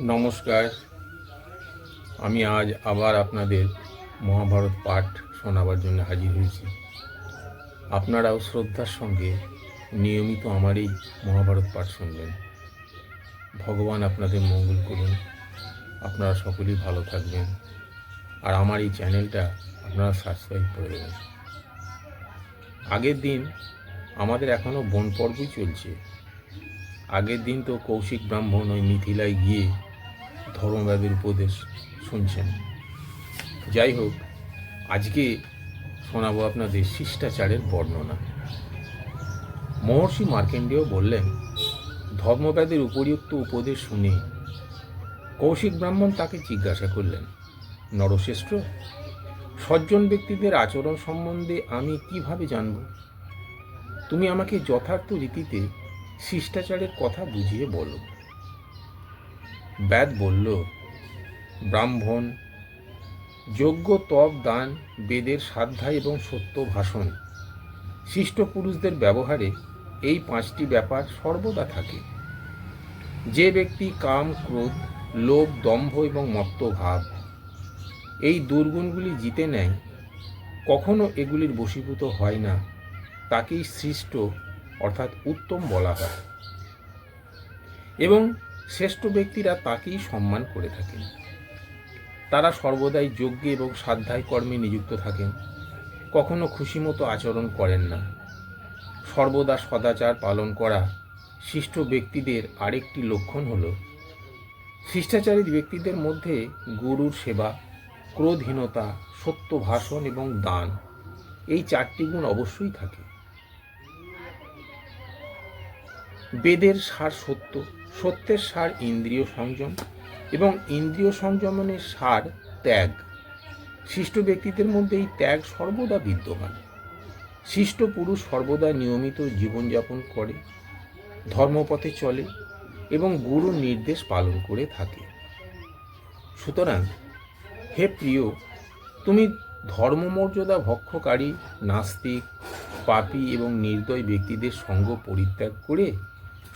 নমস্কার। আমি আজ আবার আপনাদের মহাভারত পাঠ শোনাবার জন্য হাজির হয়েছি। আপনারাও শ্রদ্ধার সঙ্গে নিয়মিত আমার এই মহাভারত পাঠ শুনবেন। ভগবান আপনাদের মঙ্গল করুন। আপনারা সকলেই ভালো থাকবেন। আর আমার এই চ্যানেলটা আপনারা সাবস্ক্রাইব করে দেবেন। আগের দিন আমাদের এখনও বন পর্বই চলছে। আগের দিন তো কৌশিক ব্রাহ্মণ ওই মিথিলায় গিয়ে ধর্মব্যাদের উপদেশ শুনছেন। যাই হোক, আজকে শোনাবো আপনাদের শিষ্টাচারের বর্ণনা। মহর্ষি মার্কেন্ডেয় বললেন ধর্মব্যাদের উপরিউক্ত উপদেশ শুনে কৌশিক ব্রাহ্মণ তাকে জিজ্ঞাসা করলেন, নরশ্রেষ্ঠ, সজ্জন ব্যক্তিদের আচরণ সম্বন্ধে আমি কীভাবে জানব? তুমি আমাকে যথার্থ রীতিতে শিষ্টাচারের কথা বুঝিয়ে বলো ব্যাদ বলল, ব্রাহ্মণ যোগ্য তপ, দান, বেদের সাধ্যা এবং সত্য ভাষণ। শিষ্ট পুরুষদের ব্যবহারে এই পাঁচটি ব্যাপার সর্বদা থাকে। যে ব্যক্তি কাম, ক্রোধ, লোভ, দম্ভ এবং মত্ত ভাব, এই দুর্গুণগুলি জিতে নেয়, কখনো এগুলির বশীভূত হয় না। তাকেই সৃষ্ট অর্থাৎ উত্তম বলা হয়। এবং শ্রেষ্ঠ ব্যক্তিরা তাকেই সম্মান করে থাকেন। তারা সর্বদাই যজ্ঞে এবং সাধ্যায় কর্মে নিযুক্ত থাকেন। কখনো খুশিমতো আচরণ করেন না। সর্বদা সদাচার পালন করা শিষ্ট ব্যক্তিদের আরেকটি লক্ষণ হল, শিষ্টাচারী ব্যক্তিদের মধ্যে গুরুর সেবা, ক্রোধহীনতা সত্য ভাষণ এবং দান, এই চারটি গুণ অবশ্যই থাকে। বেদের সার সত্য, সত্যের সার ইন্দ্রিয় সংযম এবং ইন্দ্রিয় সংযমনের সার ত্যাগ। শিষ্ট ব্যক্তিদের মধ্যে এই ত্যাগ সর্বদা বিদ্যমান। সৃষ্ট পুরুষ সর্বদা নিয়মিত জীবনযাপন করে, ধর্মপথে চলে এবং গুরুর নির্দেশ পালন করে থাকে। সুতরাং, হে প্রিয়, তুমি ধর্মমর্যাদা ভক্ষকারী, নাস্তিক, পাপী এবং নির্দয় ব্যক্তিদের সঙ্গ পরিত্যাগ করে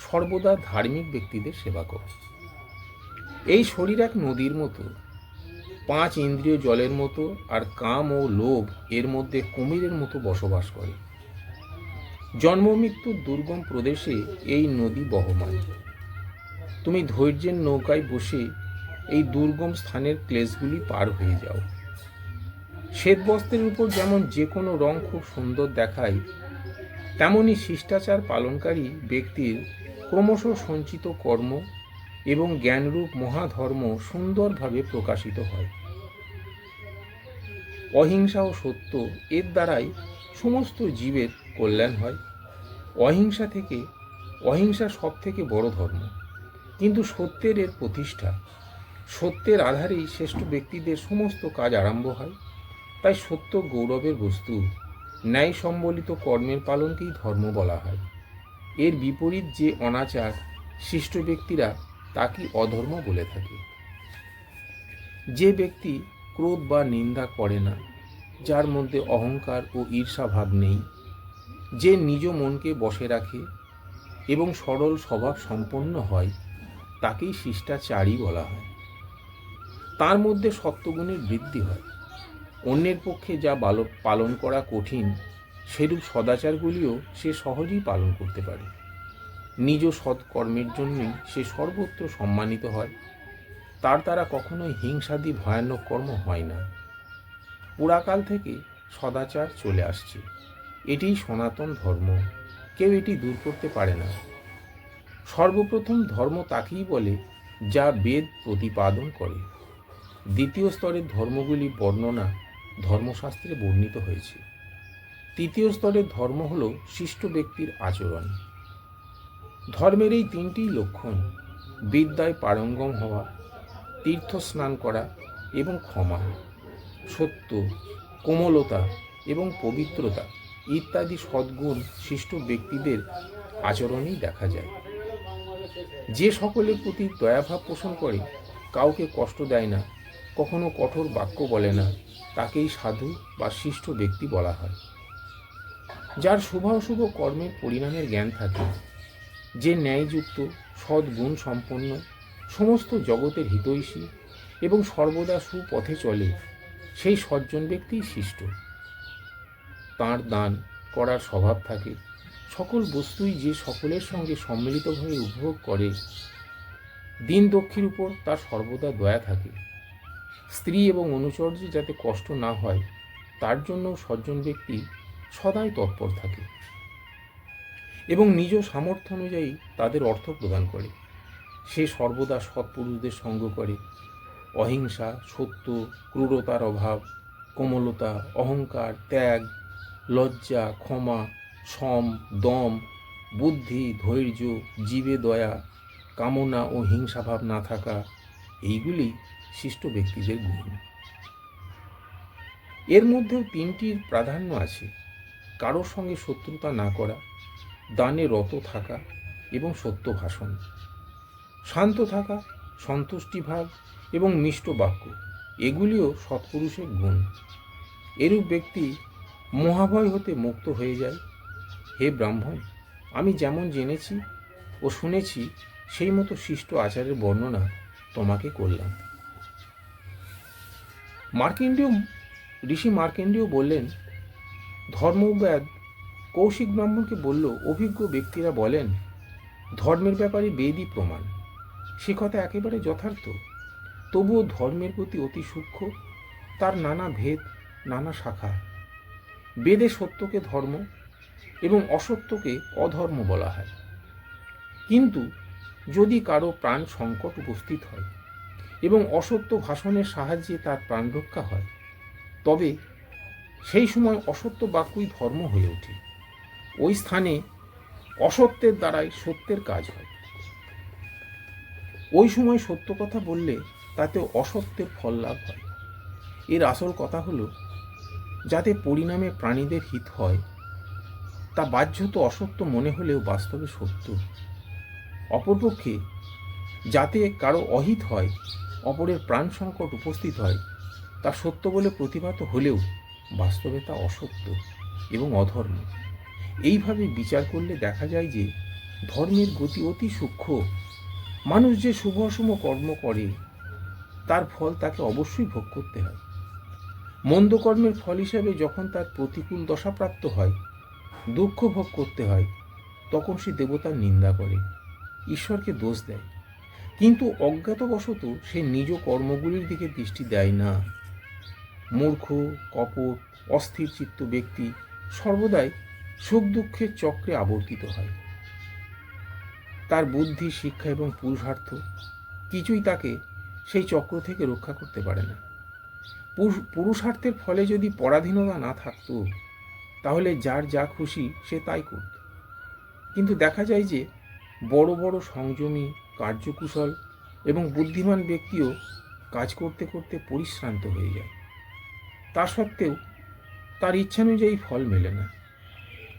সর্বদা ধার্মিক ব্যক্তিদের সেবা করো। এই শরীর এক নদীর মতো, পাঁচ ইন্দ্রিয় জলের মতো আর কাম ও লোভ এর মধ্যে কুমিরের মতো বসবাস করে। জন্ম মৃত্যুর দুর্গম প্রদেশে এই নদী বহমান। তুমি ধৈর্যের নৌকায় বসে এই দুর্গম স্থানের ক্লেশগুলি পার হয়ে যাও। শ্বেত বস্ত্রের উপর যেমন যে কোনো রং খুব সুন্দর দেখায় তেমনই শিষ্টাচার পালনকারী ব্যক্তির ক্রমশ সঞ্চিত কর্ম এবং জ্ঞানরূপ মহাধর্ম সুন্দরভাবে প্রকাশিত হয়। অহিংসা ও সত্য এর দ্বারাই সমস্ত জীবের কল্যাণ হয়। অহিংসা থেকে, অহিংসা সব থেকে বড় ধর্ম। কিন্তু সত্যের এর প্রতিষ্ঠা, সত্যের আধারেই শ্রেষ্ঠ ব্যক্তিদের সমস্ত কাজ আরম্ভ হয়। তাই সত্য গৌরবের বস্তু। ন্যায় সম্বলিত কর্মের পালনকেই ধর্ম বলা হয়। এর বিপরীত যে অনাচার শিষ্ট ব্যক্তিরা, তাকে অধর্ম বলে থাকে। যে ব্যক্তি ক্রোধ বা নিন্দা করে না, যার মধ্যে অহংকার ও ঈর্ষাভাব নেই, যে নিজ মনকে বসে রাখে এবং সরল স্বভাব সম্পন্ন হয়, তাকেই শিষ্টাচারী বলা হয়। তার মধ্যে সত্যগুণের বৃদ্ধি হয়। অন্যের পক্ষে যা পালন করা কঠিন সেরূপ সদাচারগুলিও সে সহজেই পালন করতে পারে। নিজ সৎকর্মের জন্যই সে সর্বত্র সম্মানিত হয়। তার দ্বারা কখনোই হিংসাদি ভয়ানক কর্ম হয় না। পুরাকাল থেকে সদাচার চলে আসছে। এটিই সনাতন ধর্ম। কেউ এটি দূর করতে পারে না। সর্বপ্রথম ধর্ম তাকেই বলে যা বেদ প্রতিপাদন করে। দ্বিতীয় স্তরের ধর্মগুলি বর্ণনা ধর্মশাস্ত্রে বর্ণিত হয়েছে। তৃতীয় স্তরের ধর্ম হল শিষ্ট ব্যক্তির আচরণ। ধর্মের এই তিনটি লক্ষণ, বিদ্যায় পারঙ্গম হওয়া, তীর্থ স্নান করা এবং ক্ষমা, সত্য, কোমলতা এবং পবিত্রতা ইত্যাদি সদ্গুণ শিষ্ট ব্যক্তিদের আচরণেই দেখা যায়। যে সকলের প্রতি দয়াভাব পোষণ করে, কাউকে কষ্ট দেয় না, কখনো কঠোর বাক্য বলে না, তাকেই সাধু বা শিষ্ট ব্যক্তি বলা হয়। যার শুভাশুভ কর্মের পরিণামের জ্ঞান থাকে, যে ন্যায়যুক্ত, সদ্গুণ সম্পন্ন, সমস্ত জগতের হিতৈষী এবং সর্বদা সুপথে চলে, সেই সজ্জন ব্যক্তিই শিষ্ট তাঁর দান করার স্বভাব থাকে, সকল বস্তুই যে সকলের সঙ্গে সম্মিলিতভাবে উপভোগ করে, দিন দক্ষির উপর তার সর্বদা দয়া থাকে। স্ত্রী এবং অনুচর্যে যাতে কষ্ট না হয়, তার জন্য সজ্জন ব্যক্তি সদাই তৎপর থাকে এবং নিজ সামর্থ্য অনুযায়ী তাদের অর্থ প্রদান করে। সে সর্বদা সৎপুরুষদের সঙ্গ করে। অহিংসা, সত্য, ক্রূরতার অভাব, কোমলতা, অহংকার, ত্যাগ, লজ্জা, ক্ষমা, সম, দম, বুদ্ধি, ধৈর্য, জীবে দয়া, কামনা ও হিংসাভাব না থাকা, এইগুলি শিষ্ট ব্যক্তিদের গুণ। এর মধ্যেও তিনটির প্রাধান্য আছে। কারোর সঙ্গে শত্রুতা না করা, দানে রত থাকা এবং সত্য ভাষণ। শান্ত থাকা সন্তুষ্টিভাব এবং মিষ্ট বাক্য, এগুলিও সৎপুরুষের গুণ। এরূপ ব্যক্তি মহাভয় হতে মুক্ত হয়ে যায়। হে ব্রাহ্মণ, আমি যেমন জেনেছি ও শুনেছি, সেই মতো শিষ্ট আচারের বর্ণনা তোমাকে করলাম। মার্কেন্ডীয়, ঋষি মার্কেন্ডীয় বললেন ধর্মব্যাদ কৌশিক ব্রাহ্মণকে বলল, অভিজ্ঞ ব্যক্তিরা বলেন, ধর্মের ব্যাপারে বেদই প্রমাণ। সে কথা একেবারে যথার্থ। তবুও ধর্মের প্রতি অতি সূক্ষ্ম, তার নানা ভেদ, নানা শাখা। বেদে সত্যকে ধর্ম এবং অসত্যকে অধর্ম বলা হয়। কিন্তু যদি কারও প্রাণ সংকট উপস্থিত হয় এবং অসত্য ভাষণের সাহায্যে তার প্রাণ রক্ষা হয়, তবে সেই সময় অসত্য বাক্যই ধর্ম হয়ে ওঠে। ওই স্থানে অসত্যের দ্বারাই সত্যের কাজ হয়। ওই সময় সত্য কথা বললে তাতে অসত্যের ফল লাভ হয়। এর আসল কথা হলো, যাতে পরিণামে প্রাণীদের হিত হয়, তা বাহ্যত অসত্য মনে হলেও বাস্তবে সত্য। অপরপক্ষে, যাতে কারও অহিত হয়, অপরের প্রাণ সংকট উপস্থিত হয়, তা সত্য বলে প্রতিভাত হলেও বাস্তবে তা অসত্য এবং অধর্ম। এইভাবে বিচার করলে দেখা যায় যে, ধর্মের গতি অতি সূক্ষ্ম। মানুষ যে শুভ অশুভ কর্ম করে, তার ফল তাকে অবশ্যই ভোগ করতে হয়। মন্দ কর্মের ফল হিসাবে যখন তার প্রতিকূল দশাপ্রাপ্ত হয়, দুঃখ ভোগ করতে হয়, তখন সে দেবতার নিন্দা করে, ঈশ্বরকে দোষ দেয়। কিন্তু অজ্ঞাতবশত সে নিজ কর্মগুলির দিকে দৃষ্টি দেয় না। মূর্খ, কপট, অস্থির চিত্ত ব্যক্তি সর্বদাই সুখ দুঃখের চক্রে আবর্তিত হয়। তার বুদ্ধি, শিক্ষা এবং পুরুষার্থ কিছুই তাকে সেই চক্র থেকে রক্ষা করতে পারে না। পুরুষার্থের ফলে যদি পরাধীনতা না থাকতো, তাহলে যার যা খুশি সে তাই করত। কিন্তু দেখা যায় যে বড় বড় সংযমী, কার্যকুশল এবং বুদ্ধিমান ব্যক্তিও কাজ করতে করতে পরিশ্রান্ত হয়ে যায়। তা সত্ত্বেও তার ইচ্ছানুযায়ী ফল মেলে না।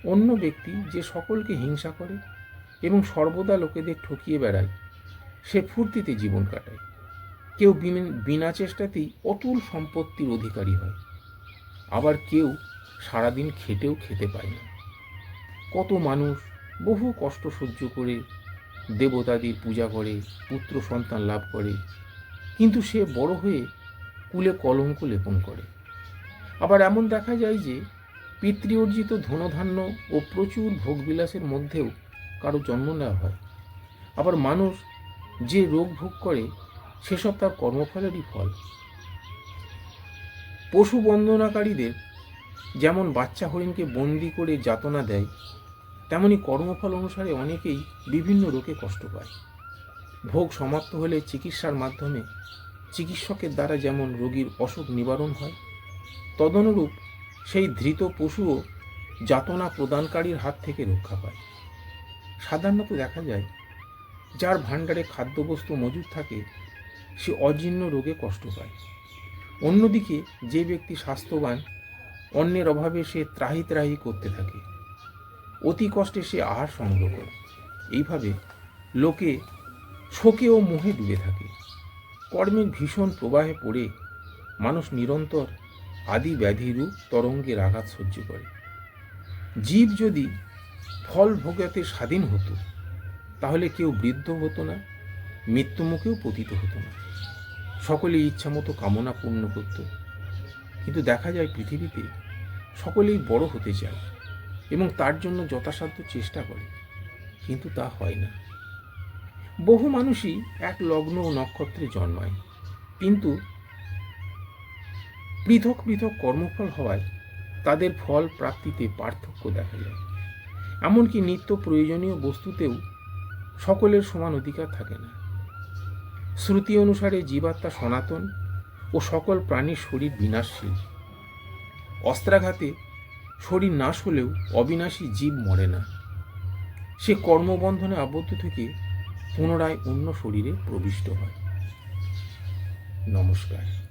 অন্য ব্যক্তি যে সকলকে হিংসা করে এবং সর্বদা লোকেদের ঠকিয়ে বেড়ায়, সে ফুর্তিতে জীবন কাটায়। কেউ বিনা চেষ্টাতেই অতুল সম্পত্তির অধিকারী হয়। আবার কেউ সারাদিন খেটেও খেতে পায় না। কত মানুষ বহু কষ্ট সহ্য করে, দেবতাদের পূজা করে, পুত্র সন্তান লাভ করে, কিন্তু সে বড় হয়ে কুলে কলঙ্ক লেপন করে। আবার এমন দেখা যায় যে পিতৃ অর্জিত ধনধান্য ও প্রচুর ভোগবিলাসের মধ্যেও কারও জন্ম নেওয়া হয়। আবার মানুষ যে রোগ ভোগ করে, সেসব তার কর্মফলেরই ফল। পশু বন্দনাকারীদের যেমন বাচ্চা হরিণকে বন্দি করে যাতনা দেয়, তেমনি কর্মফল অনুসারে অনেকেই বিভিন্ন রোগে কষ্ট পায়। ভোগ সমাপ্ত হলে চিকিৎসার মাধ্যমে চিকিৎসকের দ্বারা যেমন রোগীর অসুখ নিবারণ হয় তদনুরূপ সেই ধৃত পশুও যাতনা প্রদানকারীর হাত থেকে রক্ষা পায়। সাধারণত দেখা যায়, যার ভাণ্ডারে খাদ্যবস্তু মজুদ থাকে, সে অজীর্ণ রোগে কষ্ট পায়। অন্যদিকে যে ব্যক্তি স্বাস্থ্যবান, অন্যের অভাবে সে ত্রাহি ত্রাহি করতে থাকে। অতি কষ্টে সে আহার সংগ্রহ করে। এইভাবে লোকে শোকে ও মোহে ডুবে থাকে। কর্মের ভীষণ প্রবাহে পড়ে মানুষ নিরন্তর আদি ব্যাধিরূপ তরঙ্গের আঘাত সহ্য করে। জীব যদি ফল ভোগাতে স্বাধীন হতো, তাহলে কেউ বৃদ্ধ হতো না মৃত্যুমুখেও পতিত হতো না। সকলে ইচ্ছামতো কামনা পূর্ণ করত। কিন্তু দেখা যায় পৃথিবীতে সকলেই বড় হতে চায় এবং তার জন্য যথাসাধ্য চেষ্টা করে, কিন্তু তা হয় না। বহু মানুষই এক লগ্ন ও নক্ষত্রে জন্মায়, কিন্তু পৃথক পৃথক কর্মফল হওয়ায় তাদের ফল প্রাপ্তিতে পার্থক্য দেখা যায়। এমনকি নিত্য প্রয়োজনীয় বস্তুতেও সকলের সমান অধিকার থাকে না। শ্রুতি অনুসারে জীবাত্মা সনাতন ও সকল প্রাণীর শরীর বিনাশশীল। অস্ত্রাঘাতে শরীর নাশ হলেও অবিনাশী জীব মরে না। সে কর্মবন্ধনে আবদ্ধ থেকে পুনরায় অন্য শরীরে প্রবিষ্ট হয়। নমস্কার।